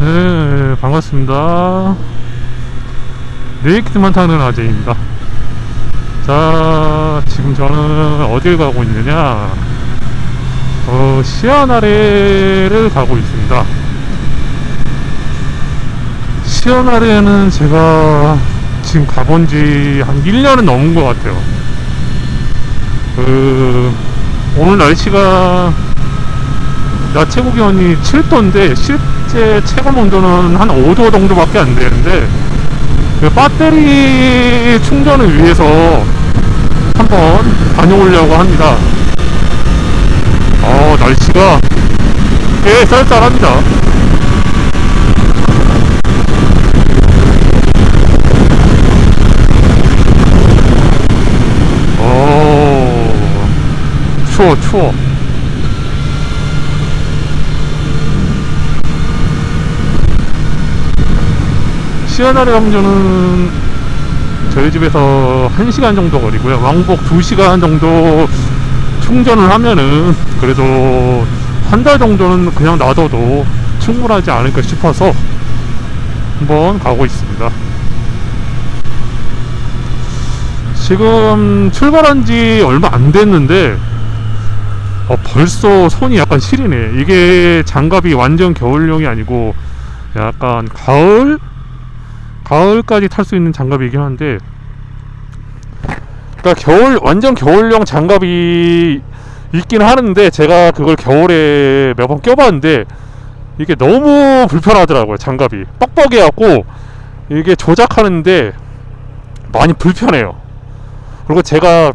네, 반갑습니다. 네이키드만 타는 아재입니다. 자, 지금 저는 어딜 가고 있느냐? 어, 시아나레를 가고 있습니다. 시아나레는 제가 지금 가본 지 한 1년은 넘은 것 같아요. 그, 오늘 날씨가 낮 최고 기온이 7도인데 실제 체감 온도는 한 5도 정도밖에 안 되는데 그 배터리 충전을 위해서 한번 다녀오려고 합니다. 어 날씨가 꽤 쌀쌀합니다. 어 추워 추워. 시아나레 왕조는 저희 집에서 1시간 정도 거리고요. 왕복 2시간 정도 충전을 하면은 그래도 한 달 정도는 그냥 놔둬도 충분하지 않을까 싶어서 한번 가고 있습니다. 지금 출발한 지 얼마 안 됐는데 어, 벌써 손이 약간 시리네. 이게 장갑이 완전 겨울용이 아니고 약간 가을 가을까지 탈 수 있는 장갑이긴 한데 그러니까 겨울 완전 겨울용 장갑이 있긴 하는데 제가 그걸 겨울에 몇 번 껴봤는데 이게 너무 불편하더라고요 장갑이. 뻑뻑해갖고 이게 조작하는데 많이 불편해요. 그리고 제가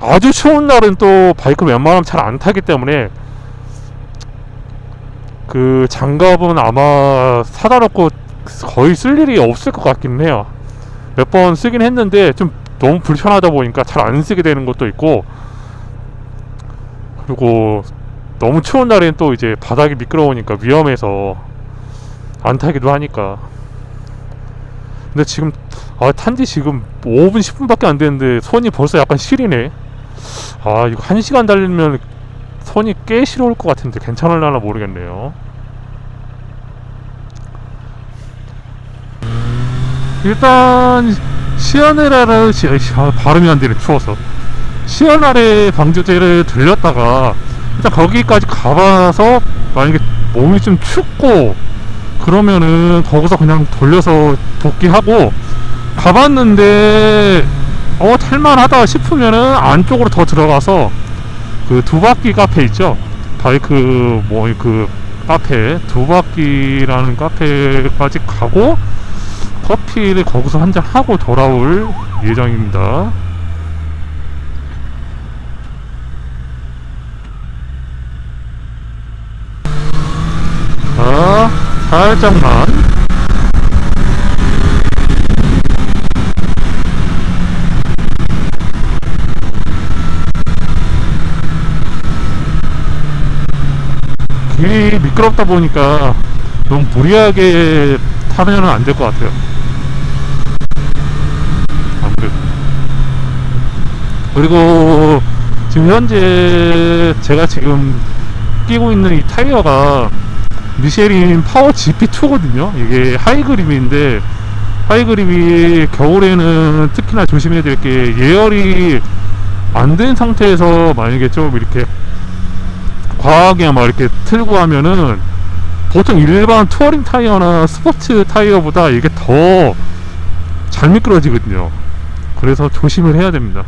아주 추운 날은 또 바이크를 웬만하면 잘 안 타기 때문에 그 장갑은 아마 사다 놓고 거의 쓸 일이 없을 것 같긴 해요. 몇 번 쓰긴 했는데 좀 너무 불편하다 보니까 잘 안 쓰게 되는 것도 있고 그리고 너무 추운 날엔 또 이제 바닥이 미끄러우니까 위험해서 안 타기도 하니까. 근데 지금 아, 탄지 지금 5분 10분밖에 안 됐는데 손이 벌써 약간 시리네. 아 이거 1시간 달리면 손이 꽤 시려울 것 같은데 괜찮을려나 모르겠네요 일단 시아네라를 시, 시, 아, 발음이 안 되네 추워서. 시아나레 방조제를 들렸다가 일단 거기까지 가봐서 만약에 몸이 좀 춥고 그러면은 거기서 그냥 돌려서 복귀하고 가봤는데 어 탈만하다 싶으면은 안쪽으로 더 들어가서 그 두바퀴 카페 있죠? 바이크 뭐 그 카페 두바퀴라는 카페까지 가고 커피를 거기서 한 잔 하고 돌아올 예정입니다. 자, 살짝만. 길이 미끄럽다 보니까 너무 무리하게 타면 안될 것 같아요. 아무래도. 그리고 지금 현재 제가 지금 끼고 있는 이 타이어가 미쉐린 파워 GP2거든요. 이게 하이그립인데 하이그립이 겨울에는 특히나 조심해야 될 게 예열이 안 된 상태에서 만약에 좀 이렇게 과하게 막 이렇게 틀고 하면은 보통 일반 투어링 타이어나 스포츠 타이어보다 이게 더 잘 미끄러지거든요. 그래서 조심을 해야 됩니다.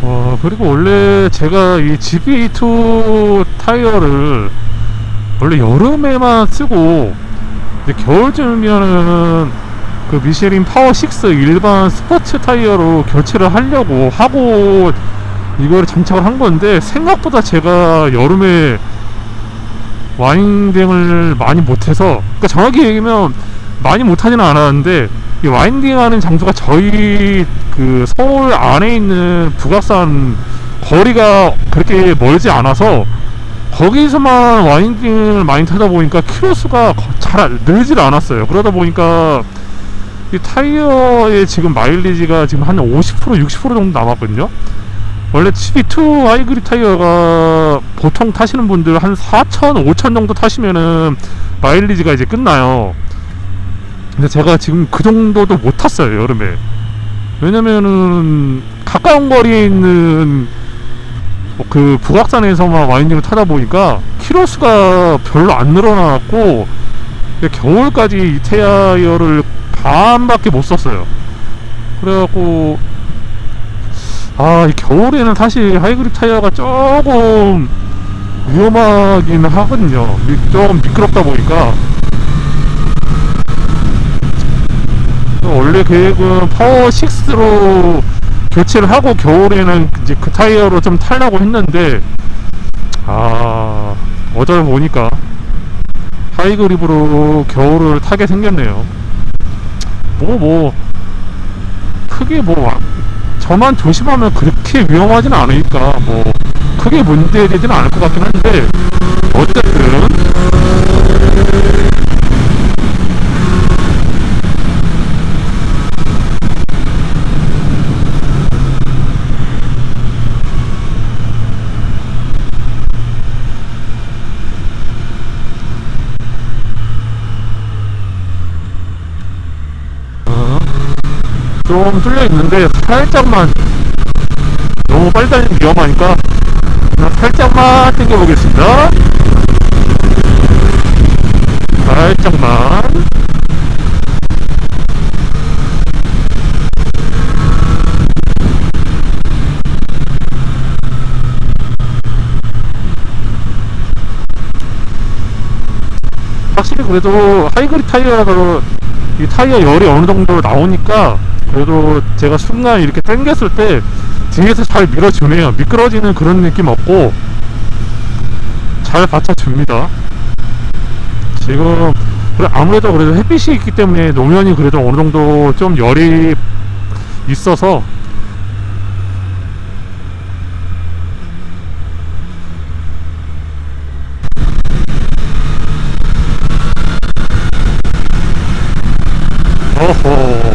어, 그리고 원래 제가 이 GP2 타이어를 원래 여름에만 쓰고 이제 겨울쯤이면은 그 미쉐린 파워 6 일반 스포츠 타이어로 교체를 하려고 하고 이거를 장착을 한 건데 생각보다 제가 여름에 와인딩을 많이 못해서 그러니까 정확히 얘기하면 많이 못하지는 않았는데 이 와인딩하는 장소가 저희 그 서울 안에 있는 북악산 거리가 그렇게 멀지 않아서 거기서만 와인딩을 많이 타다 보니까 키로 수가 잘 늘질 않았어요. 그러다 보니까 이 타이어의 지금 마일리지가 지금 한 50% 60% 정도 남았거든요. 원래 GP2 하이그립 타이어가 보통 타시는 분들 한 4,000, 5,000 정도 타시면은 마일리지가 이제 끝나요. 근데 제가 지금 그 정도도 못 탔어요, 여름에. 왜냐면은 가까운 거리에 있는 뭐그 북악산에서만 와인딩을 타다 보니까 키로수가 별로 안 늘어나고 겨울까지 이 타이어를 반밖에 못 썼어요. 그래갖고 아, 이 겨울에는 사실 하이그립 타이어가 조금 위험하긴 하거든요. 미- 좀 미끄럽다 보니까. 원래 계획은 파워 6로 교체를 하고 겨울에는 이제 그 타이어로 좀 타려고 했는데 아 어제 보니까 하이그립으로 겨울을 타게 생겼네요. 뭐뭐 크게 뭐 와- 저만 조심하면 그렇게 위험하진 않으니까 뭐 크게 문제되지는 않을 것 같긴 한데 어쨌든 어, 좀 뚫려 있는데 살짝만 너무 빨리 달리면 위험하니까 그냥 살짝만 당겨 보겠습니다. 살짝만. 확실히 그래도 하이그립 타이어로 이 타이어 열이 어느 정도 나오니까 그래도 제가 순간 이렇게 당겼을 때 뒤에서 잘 밀어주네요. 미끄러지는 그런 느낌 없고 잘 받쳐줍니다. 지금 아무래도 그래도 햇빛이 있기 때문에 노면이 그래도 어느 정도 좀 열이 있어서 어허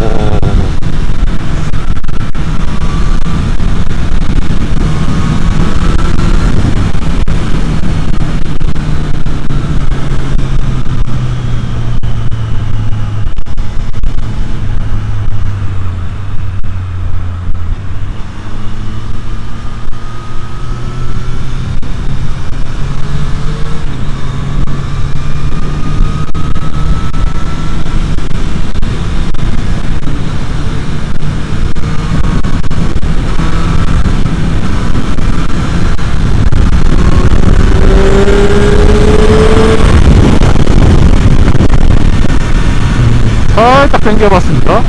살짝 당겨봤습니다.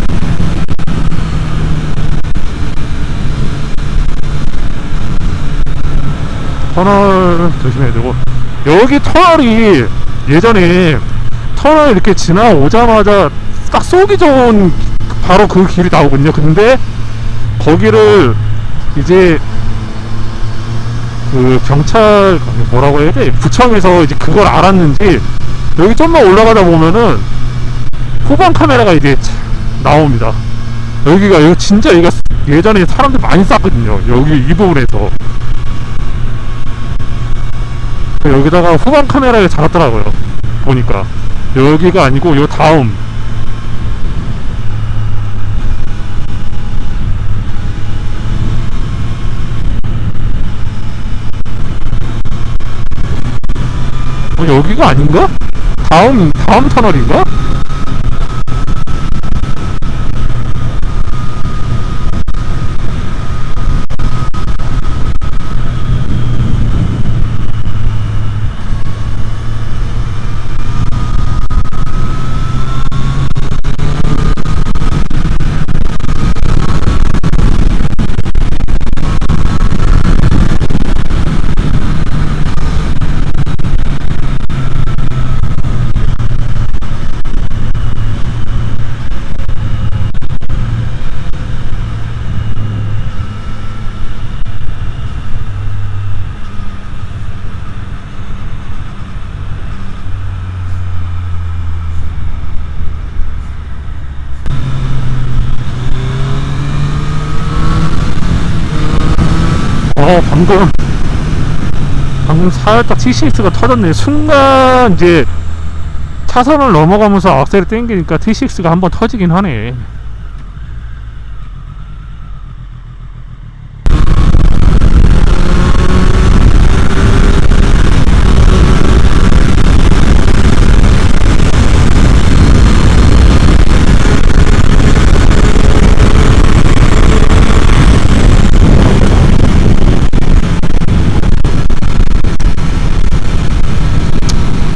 터널 조심해야 되고 여기 터널이 예전에 터널 이렇게 지나오자마자 딱 쏘기 좋은 바로 그 길이 나오거든요. 근데 거기를 이제 그 경찰 뭐라고 해야 돼? 부청에서 이제 그걸 알았는지 여기 좀만 올라가다 보면은 후방 카메라가 이제 차- 나옵니다. 여기가 여기 진짜 여기가 예전에 사람들 많이 쌌거든요. 여기 이 부분에서 여기다가 후방 카메라를 달았더라고요. 보니까 여기가 아니고 요 다음 어, 여기가 아닌가? 다음 다음 터널인가? 방금 방금 살짝 T6가 터졌네. 순간 이제 차선을 넘어가면서 악셀을 땡기니까 T6가 한번 터지긴 하네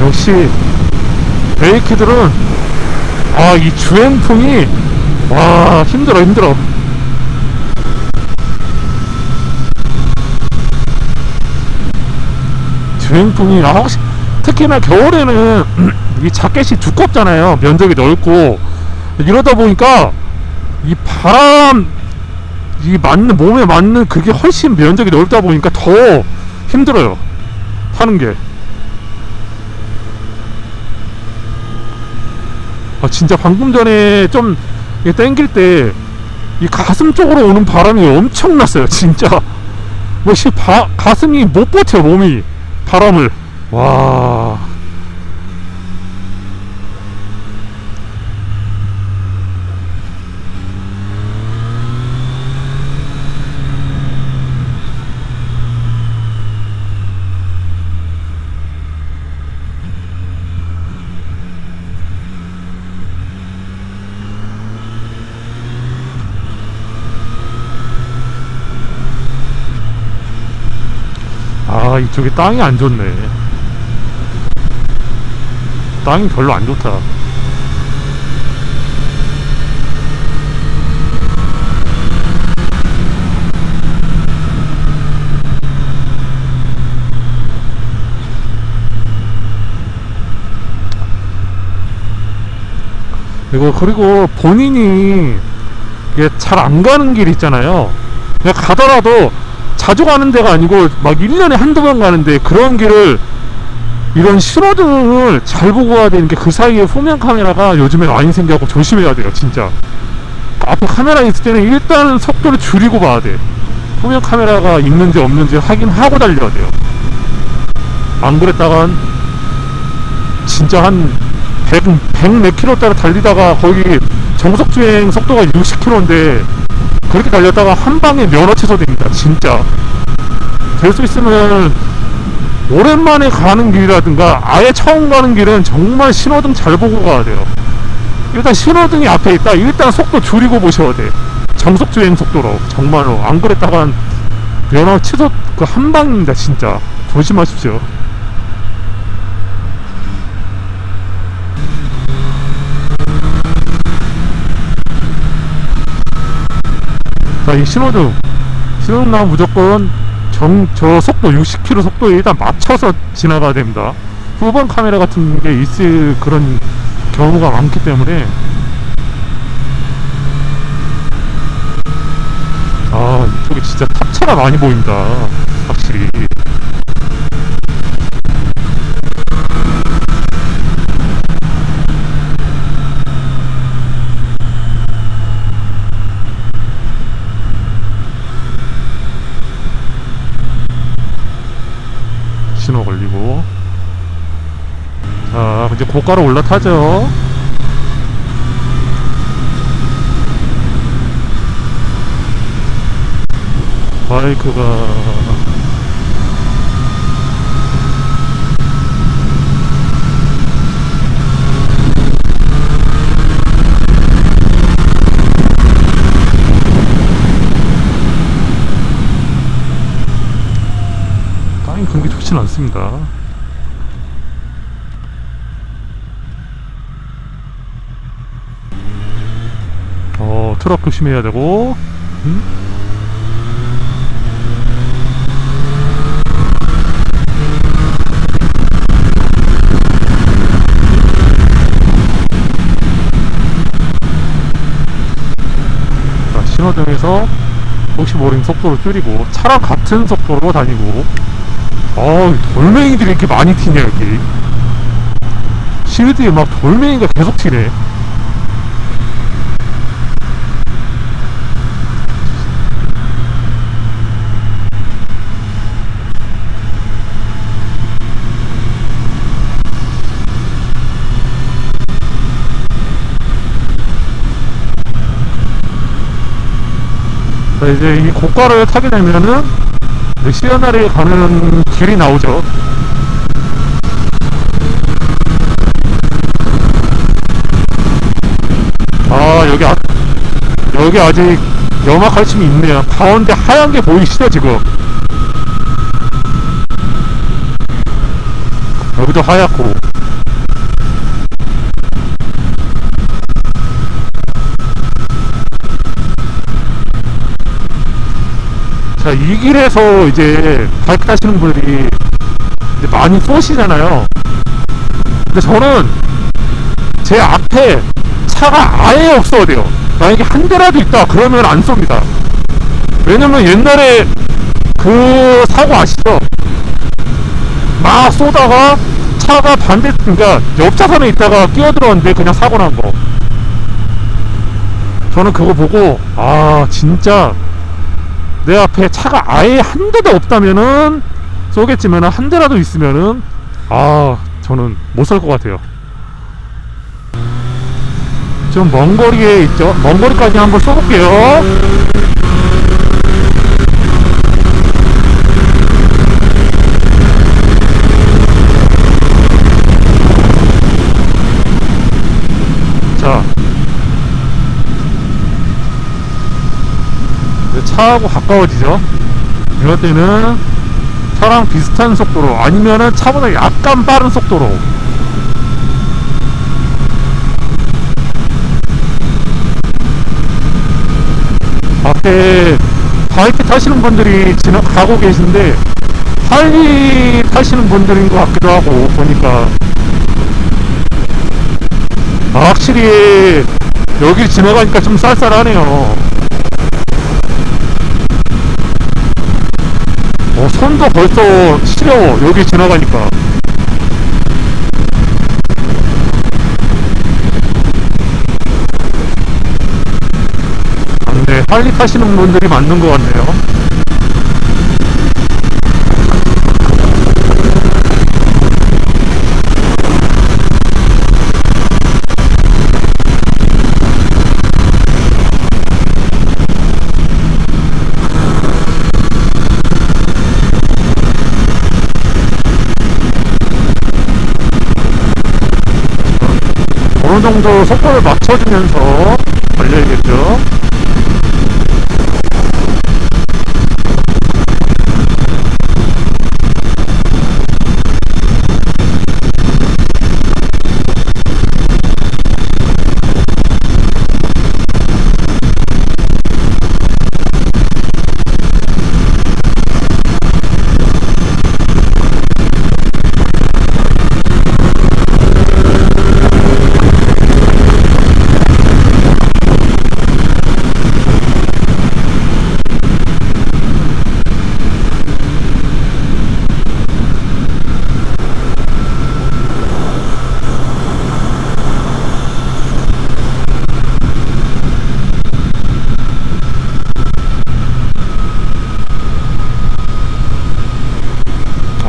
역시 베이키들은 아 이 주행풍이 와 힘들어 힘들어. 주행풍이 아 혹시 특히나 겨울에는 이 자켓이 두껍잖아요. 면적이 넓고. 이러다 보니까 이 바람 이 맞는 몸에 맞는 그게 훨씬 면적이 넓다 보니까 더 힘들어요. 타는 게 아, 진짜 방금 전에 좀 땡길 때 이 가슴 쪽으로 오는 바람이 엄청났어요 진짜. 뭐시 가슴이 못 버텨 몸이. 바람을. 와 아 이쪽에 땅이 안 좋네. 땅이 별로 안 좋다. 그리고 그리고 본인이 이게 잘 안 가는 길 있잖아요. 그냥 가더라도 자주 가는 데가 아니고 막 1년에 한두 번 가는데 그런 길을 이런 신호등을 잘 보고 가야 되는 게 그 사이에 후면 카메라가 요즘에 많이 생겨갖고 조심해야 돼요 진짜. 앞에 카메라 있을 때는 일단 속도를 줄이고 봐야 돼. 후면 카메라가 있는지 없는지 확인하고 달려야 돼요. 안 그랬다간 진짜 한 100, 100 몇 킬로짜리 달리다가 거기 정속주행 속도가 60km인데 그렇게 달렸다가 한 방에 면허 취소됩니다. 진짜. 될 수 있으면 오랜만에 가는 길이라든가 아예 처음 가는 길은 정말 신호등 잘 보고 가야 돼요. 일단 신호등이 앞에 있다. 일단 속도 줄이고 보셔야 돼. 정속 주행 속도로 정말로 안 그랬다간 면허 취소 그 한 방입니다. 진짜 조심하십시오. 자, 이 신호등. 신호등 나면 무조건 정, 저 속도 60km 속도에 일단 맞춰서 지나가야 됩니다. 후방 카메라 같은 게 있을 그런 경우가 많기 때문에. 아, 이쪽에 진짜 탑차가 많이 보인다. 확실히. 신호 걸리고 자 이제 고가로 올라타죠 바이크가 땅이 그렇게 좋진 않습니다. 어, 트럭 조심해야 되고, 음? 자, 신호등에서 혹시 모르는 속도를 줄이고 차랑 같은 속도로 다니고. 어 돌멩이들이 이렇게 많이 튀냐 여기. 실드에 막 돌멩이가 계속 튀네 이제 이 고가를 타게 되면은 시어나리에 가는 길이 나오죠. 아 여기 아, 여기 아직 염화 칼슘이 있네요. 가운데 하얀 게 보이시죠 지금? 여기도 하얗고 자, 이 길에서 이제 바이크 타시는 분들이 이제 많이 쏘시잖아요. 근데 저는 제 앞에 차가 아예 없어야 돼요. 만약에 한 대라도 있다, 그러면 안 쏩니다. 왜냐면 옛날에 그 사고 아시죠? 막 쏘다가 차가 반대, 그러니까 옆 차선에 있다가 끼어들었는데 그냥 사고 난 거. 저는 그거 보고, 아, 진짜 내 앞에 차가 아예 한 대도 없다면은 쏘겠지만 한 대라도 있으면은 아 저는 못 살 것 같아요. 좀 먼 거리에 있죠. 먼 거리까지 한번 쏘볼게요. 자, 이제 차하고 가까워지죠. 이럴 때는 차랑 비슷한 속도로 아니면은 차보다 약간 빠른 속도로 앞에 바이크 타시는 분들이 지나 가고 계신데 할리 타시는 분들인 것 같기도 하고 보니까 아, 확실히 여기 지나가니까 좀 쌀쌀하네요. 어, 손도 벌써 시려워 여기 지나가니까. 안돼 할리 타시는 분들이 맞는 것 같네요 어느 정도 속도를 맞춰주면서 달려야겠죠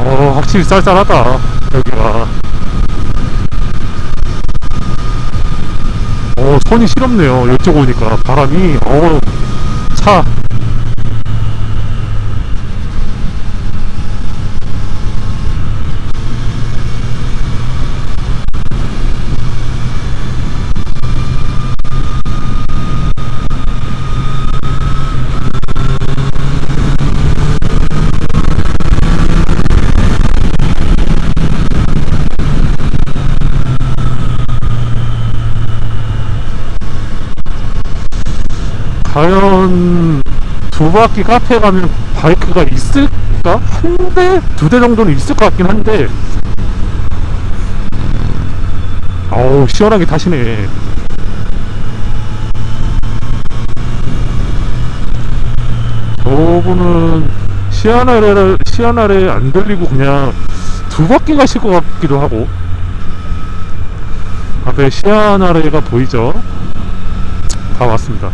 어 확실히 쌀쌀하다 여기가. 어 손이 시렵네요. 이쪽 오니까. 바람이 어차 과연 두 바퀴 카페 가면 바이크가 있을까? 한 대? 두 대 정도는 있을 것 같긴 한데 어우 시원하게 타시네 저분은 시아나레를 시아나레 안 들리고 그냥 두 바퀴 가실 것 같기도 하고 앞에 시아나레가 보이죠? 다 왔습니다.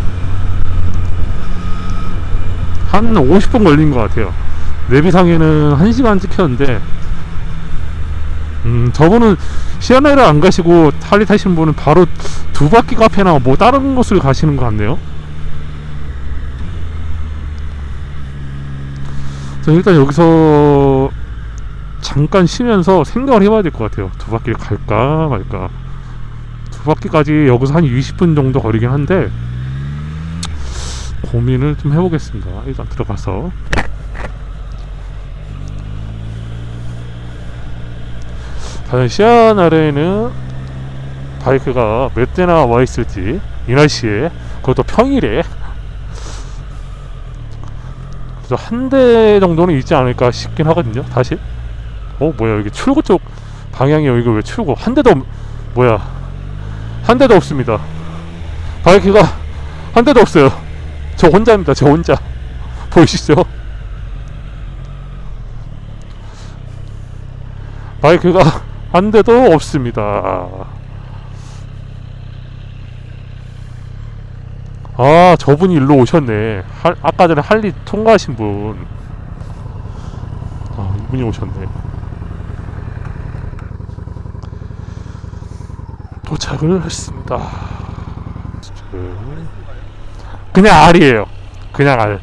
한 50분 걸린 것 같아요. 내비상에는 1시간 찍혔는데, 음, 저분은 시아나를 안 가시고 할리 타시는 분은 바로 두 바퀴 카페나 뭐 다른 곳을 가시는 것 같네요. 자 일단 여기서 잠깐 쉬면서 생각을 해봐야 될 것 같아요. 두 바퀴를 갈까 말까. 두 바퀴까지 여기서 한 20분 정도 거리긴 한데 고민을 좀 해보겠습니다. 일단 들어가서 과연 시안 아래에는 바이크가 몇 대나 와 있을지 이 날씨에 그것도 평일에 그래서 한 대 정도는 있지 않을까 싶긴 하거든요. 다시 어 뭐야 여기 출구 쪽 방향이 여기가 왜 출구 한 대도 없, 뭐야 한 대도 없습니다. 바이크가 한 대도 없어요. 저 혼자입니다. 저 혼자 보이시죠? 바이크가 한 대도 없습니다. 아, 저분이 일로 오셨네. 할, 아까 전에 할리 통과하신 분. 아, 이분이 오셨네. 도착을 했습니다. 그냥 알이에요. 그냥 알.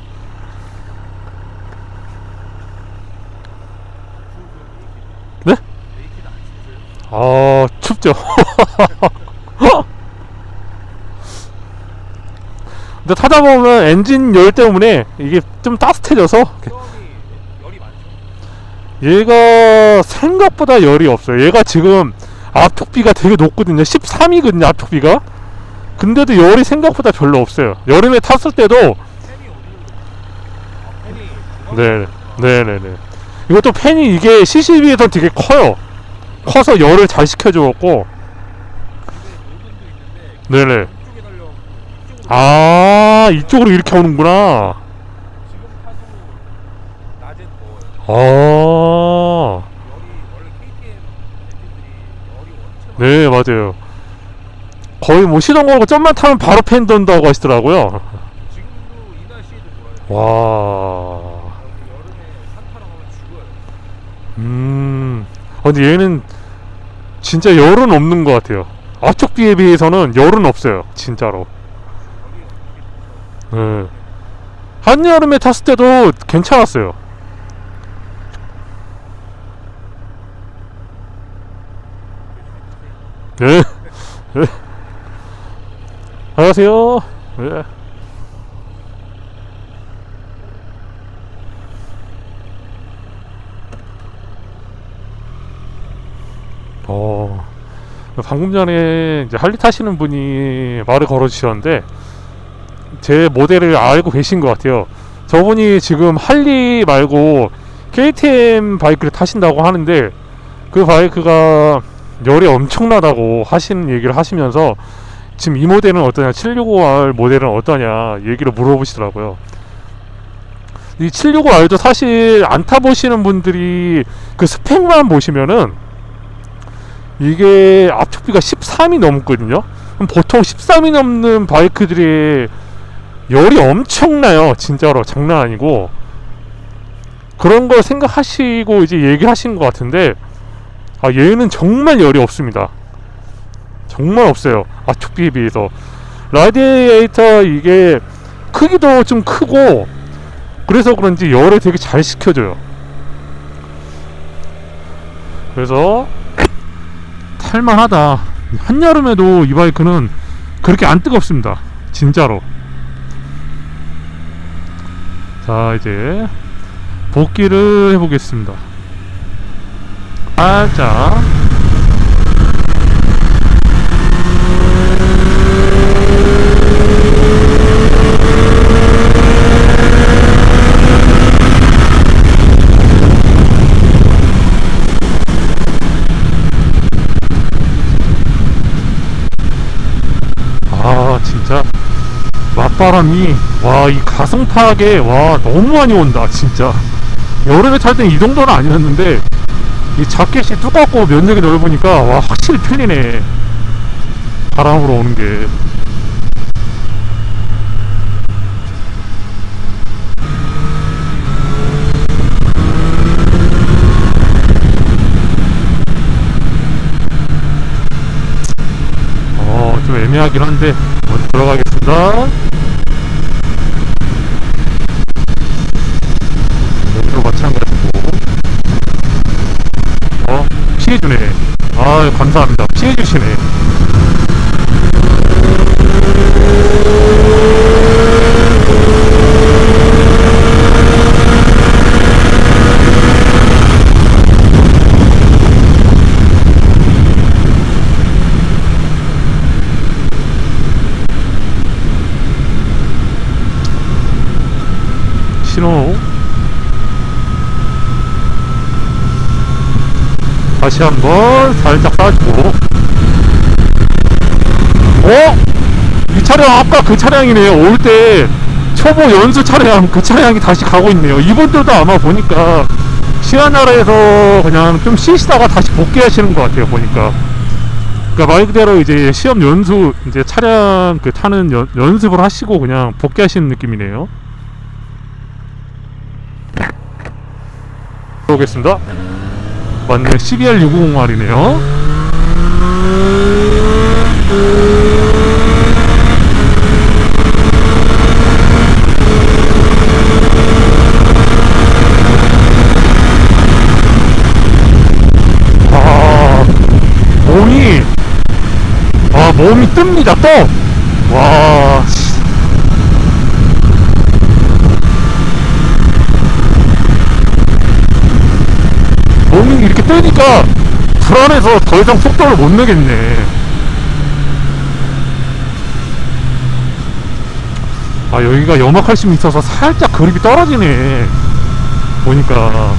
네? 아, 춥죠. 근데 타다 보면 엔진 열 때문에 이게 좀 따뜻해져서. 얘가 생각보다 열이 없어요. 얘가 지금 앞쪽비가 되게 높거든요. 13이거든요, 앞쪽비가. 근데도 열이 생각보다 별로 없어요. 여름에 탔을 때도 네, 네, 네, 네. 이것도 팬이 이게 CCB에서 되게 커요. 커서 열을 잘 식혀주었고, 달려 이쪽으로 아, 이쪽으로 이렇게 오는구나. 아, 네, 맞아요. 거의 뭐 시동 걸고 좀만 타면 바로 팬 돈다고 하시더라고요. 와. 음, 어, 근데 얘는 진짜 열은 없는 것 같아요. 앞쪽 비에 비해서는 열은 없어요, 진짜로. 네. 한여름에 탔을 때도 괜찮았어요. 네. 네. 안녕하세요. 네. 어, 방금 전에 이제 할리 타시는 분이 말을 걸어주셨는데, 제 모델을 알고 계신 것 같아요. 저분이 지금 할리 말고 KTM 바이크를 타신다고 하는데 그 바이크가 열이 엄청나다고 하시는 얘기를 하시면서 지금 이 모델은 어떠냐, 765R 모델은 어떠냐 얘기를 물어보시더라고요. 이 765R도 사실 안 타보시는 분들이 그 스펙만 보시면은 이게 앞쪽비가 13이 넘거든요. 그럼 보통 13이 넘는 바이크들이 열이 엄청나요. 진짜로 장난 아니고 그런 걸 생각하시고 이제 얘기하시는 것 같은데 아 얘는 정말 열이 없습니다. 정말 없어요. 앞쪽비에 비해서 라디에이터 이게 크기도 좀 크고 그래서 그런지 열을 되게 잘 식혀줘요. 그래서 탈만하다. 한여름에도 이 바이크는 그렇게 안 뜨겁습니다. 진짜로. 자, 이제 복귀를 해보겠습니다. 살짝. 아, 진짜. 맞바람이 와 이 가성팍에 와 너무 많이 온다 진짜 여름에 탈 땐 이 정도는 아니었는데 이 자켓이 두껍고 면적이 넓으니까 와 확실히 편리네 바람으로 오는 게. 어, 좀 애매하긴 한데 먼저 들어가겠습니다. 여기도 마찬가지고. 어? 피해주네. 아 감사합니다. 피해주시네. 신호 다시 한번 살짝 따주고 어? 이 차량 아까 그 차량이네요. 올 때 초보 연수 차량 그 차량이 다시 가고 있네요. 이분들도 아마 보니까 시안나라에서 그냥 좀 쉬시다가 다시 복귀하시는 것 같아요 보니까. 그러니까 말 그대로 이제 시험 연수 이제 차량 그 타는 연, 연습을 하시고 그냥 복귀하시는 느낌이네요. 보겠습니다. 맞네. CBR 650R이네요 아 몸이 아 몸이 뜹니다 떠와 몸이 이렇게 뜨니까 불안해서 더 이상 속도를 못 내겠네. 아 여기가 염화칼슘이 있어서 살짝 그립이 떨어지네. 보니까